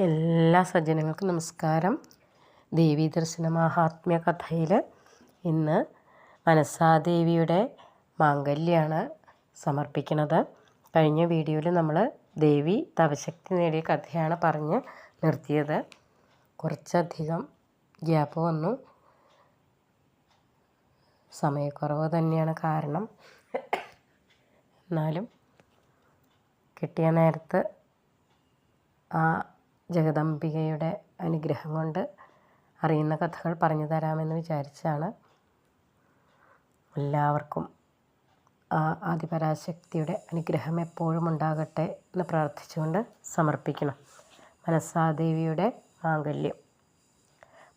എല്ലാ സജ്ജനങ്ങൾക്കും നമസ്കാരം. ദേവീ ദർശന മഹാത്മ്യ കഥയിൽ ഇന്ന് മനസാദേവിയുടെ മാംഗല്യമാണ് സമർപ്പിക്കുന്നത്. കഴിഞ്ഞ വീഡിയോയിൽ നമ്മൾ ദേവി തവശക്തി നേടിയ കഥയാണ് പറഞ്ഞ് നിർത്തിയത്. കുറച്ചധികം ഗ്യാപ്പ് വന്നു. സമയക്കുറവ് തന്നെയാണ് കാരണം. എന്നാലും കിട്ടിയ നേരത്ത് ആ ജഗദംബികയുടെ അനുഗ്രഹം കൊണ്ട് അറിയുന്ന കഥകൾ പറഞ്ഞു തരാമെന്ന് വിചാരിച്ചാണ് എല്ലാവർക്കും ആദിപരാശക്തിയുടെ അനുഗ്രഹം എപ്പോഴും ഉണ്ടാകട്ടെ എന്ന് പ്രാർത്ഥിച്ചുകൊണ്ട് സമർപ്പിക്കണം. മനസ്സാദേവിയുടെ മാംഗല്യം.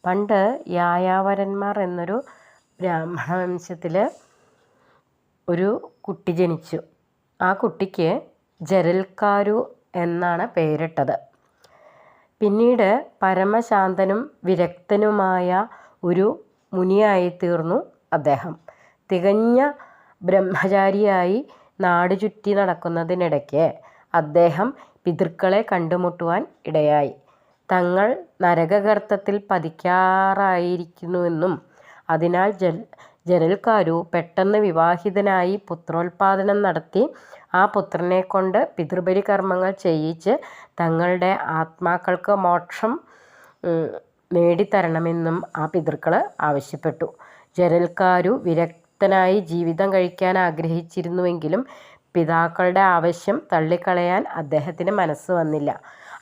പണ്ട് യായാവരന്മാർ എന്നൊരു ബ്രാഹ്മണ വംശത്തിൽ ഒരു കുട്ടി ജനിച്ചു. ആ കുട്ടിക്ക് ജരൽക്കാരു എന്നാണ് പേരിട്ടത്. പിന്നീട് പരമശാന്തനും വിരക്തനുമായ ഒരു മുനിയായിത്തീർന്നു അദ്ദേഹം. തികഞ്ഞ ബ്രഹ്മചാരിയായി നാട് ചുറ്റി നടക്കുന്നതിനിടയ്ക്ക് അദ്ദേഹം പിതൃക്കളെ കണ്ടുമുട്ടുവാൻ ഇടയായി. തങ്ങൾ നരകഗർത്തത്തിൽ പതിക്കാറായിരിക്കുന്നുവെന്നും അതിനാൽ ജൽ ജനൽക്കാരു പെട്ടെന്ന് വിവാഹിതനായി പുത്രോൽപാദനം നടത്തി ആ പുത്രനെ കൊണ്ട് പിതൃപരി കർമ്മങ്ങൾ ചെയ്യിച്ച് തങ്ങളുടെ ആത്മാക്കൾക്ക് മോക്ഷം നേടിത്തരണമെന്നും ആ പിതൃക്കൾ ആവശ്യപ്പെട്ടു. ജനൽക്കാരു വിരക്തനായി ജീവിതം കഴിക്കാൻ ആഗ്രഹിച്ചിരുന്നുവെങ്കിലും പിതാക്കളുടെ ആവശ്യം തള്ളിക്കളയാൻ അദ്ദേഹത്തിന് മനസ്സ് വന്നില്ല.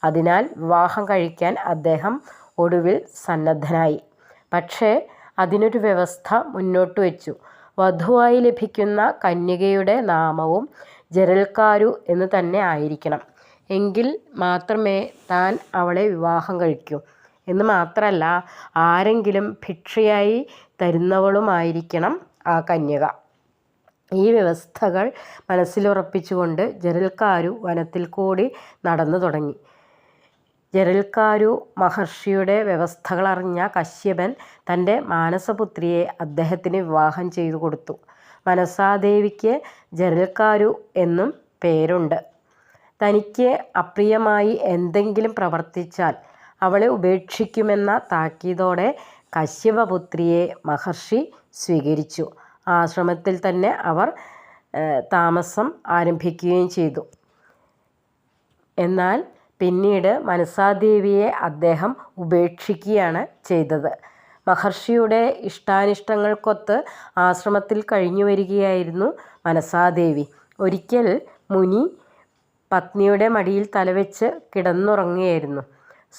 അതിനാൽ വിവാഹം കഴിക്കാൻ അദ്ദേഹം ഒടുവിൽ സന്നദ്ധനായി. പക്ഷേ അതിനൊരു വ്യവസ്ഥ മുന്നോട്ട് വെച്ചു. വധുവായി ലഭിക്കുന്ന കന്യകയുടെ നാമവും ജരൽക്കാരു എന്ന് തന്നെ ആയിരിക്കണം. എങ്കിൽ മാത്രമേ താൻ അവളെ വിവാഹം കഴിക്കൂ. എന്ന് മാത്രമല്ല ആരെങ്കിലും ഭിക്ഷയായി തരുന്നവളുമായിരിക്കണം ആ കന്യക. ഈ വ്യവസ്ഥകൾ മനസ്സിലുറപ്പിച്ചുകൊണ്ട് ജരൽക്കാരു വനത്തിൽ കൂടി നടന്നു തുടങ്ങി. ജരൽക്കാരു മഹർഷിയുടെ വ്യവസ്ഥകളറിഞ്ഞ കശ്യപൻ തന്റെ മാനസപുത്രിയെ അദ്ദേഹത്തിന് വിവാഹം ചെയ്തു കൊടുത്തു. മനസാദേവിക്ക് ജരൽക്കാരു എന്നും പേരുണ്ട്. തനിക്ക് അപ്രിയമായി എന്തെങ്കിലും പ്രവർത്തിച്ചാൽ അവളെ ഉപേക്ഷിക്കുമെന്ന താക്കീതോടെ കശ്യപപുത്രിയെ മഹർഷി സ്വീകരിച്ചു. ആശ്രമത്തിൽ തന്നെ അവർ താമസം ആരംഭിക്കുകയും ചെയ്തു. എന്നാൽ പിന്നീട് മനസാദേവിയെ അദ്ദേഹം ഉപേക്ഷിക്കുകയാണ് ചെയ്തത്. മഹർഷിയുടെ ഇഷ്ടാനിഷ്ടങ്ങൾക്കൊത്ത് ആശ്രമത്തിൽ കഴിഞ്ഞു വരികയായിരുന്നു മനസാദേവി. ഒരിക്കൽ മുനി പത്നിയുടെ മടിയിൽ തലവെച്ച് കിടന്നുറങ്ങുകയായിരുന്നു.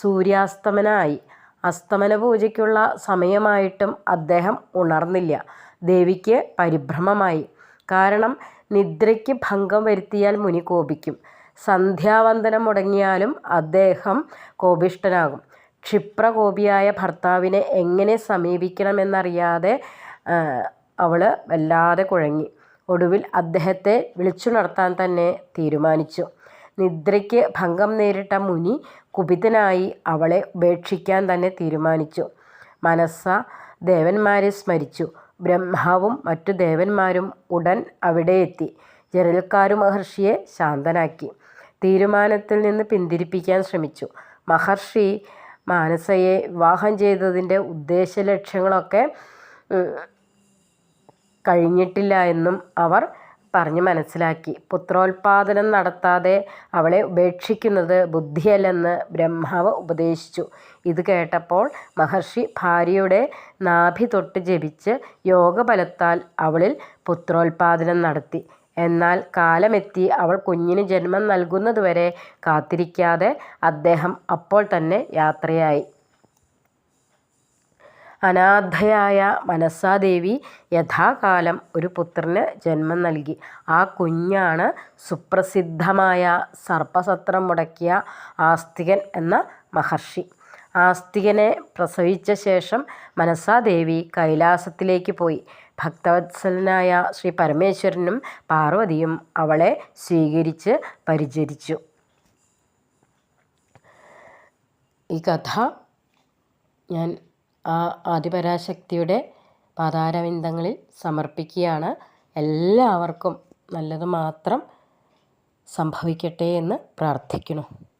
സൂര്യാസ്തമനായി. അസ്തമന പൂജയ്ക്കുള്ള സമയമായിട്ടും അദ്ദേഹം ഉണർന്നില്ല. ദേവിക്ക് പരിഭ്രമമായി. കാരണം നിദ്രയ്ക്ക് ഭംഗം വരുത്തിയാൽ മുനി കോപിക്കും. സന്ധ്യാവന്ദനം മുടങ്ങിയാലും അദ്ദേഹം കോപിഷ്ഠനാകും. ക്ഷിപ്രകോപിയായ ഭർത്താവിനെ എങ്ങനെ സമീപിക്കണമെന്നറിയാതെ അവൾ വല്ലാതെ കുഴങ്ങി. ഒടുവിൽ അദ്ദേഹത്തെ വിളിച്ചുണർത്താൻ തന്നെ തീരുമാനിച്ചു. നിദ്രയ്ക്ക് ഭംഗം നേരിട്ട മുനി കുപിതനായി അവളെ ഉപേക്ഷിക്കാൻ തന്നെ തീരുമാനിച്ചു. മനസ്സ ദേവന്മാരെ സ്മരിച്ചു. ബ്രഹ്മാവും മറ്റു ദേവന്മാരും ഉടൻ അവിടെ എത്തി ജരൽക്കാരു മഹർഷിയെ ശാന്തനാക്കി. തീരുമാനത്തിൽ നിന്ന് പിന്തിരിപ്പിക്കാൻ ശ്രമിച്ചു. മഹർഷി മാനസയെ വിവാഹം ചെയ്തതിന്റെ ഉദ്ദേശ ലക്ഷ്യങ്ങളൊക്കെ കഴിഞ്ഞിട്ടില്ല എന്നും അവർ പറഞ്ഞ് മനസ്സിലാക്കി. പുത്രോത്പാദനം നടത്താതെ അവളെ ഉപേക്ഷിക്കുന്നത് ബുദ്ധിയല്ലെന്ന് ബ്രഹ്മാവ് ഉപദേശിച്ചു. ഇത് കേട്ടപ്പോൾ മഹർഷി ഭാര്യയുടെ നാഭി തൊട്ട് ജപിച്ച് യോഗബലത്താൽ അവളിൽ പുത്രോത്പാദനം നടത്തി. എന്നാൽ കാലമെത്തി അവൾ കുഞ്ഞിന് ജന്മം നൽകുന്നതുവരെ കാത്തിരിക്കാതെ അദ്ദേഹം അപ്പോൾ തന്നെ യാത്രയായി. അനാഥയായ മനസാദേവി യഥാകാലം ഒരു പുത്രന് ജന്മം നൽകി. ആ കുഞ്ഞാണ് സുപ്രസിദ്ധമായ സർപ്പസത്രം മുടക്കിയ ആസ്തികൻ എന്ന മഹർഷി. ആസ്തികനെ പ്രസവിച്ച ശേഷം മനസാദേവി കൈലാസത്തിലേക്ക് പോയി. ഭക്തവത്സലനായ ശ്രീ പരമേശ്വരനും പാർവതിയും അവളെ സ്വീകരിച്ച് പരിചരിച്ചു. ഈ കഥ ഞാൻ ആ ആദിപരാശക്തിയുടെ പാതാരവിന്ദങ്ങളിൽ സമർപ്പിക്കുകയാണ്. എല്ലാവർക്കും നല്ലത് മാത്രം സംഭവിക്കട്ടെ എന്ന് പ്രാർത്ഥിക്കുന്നു.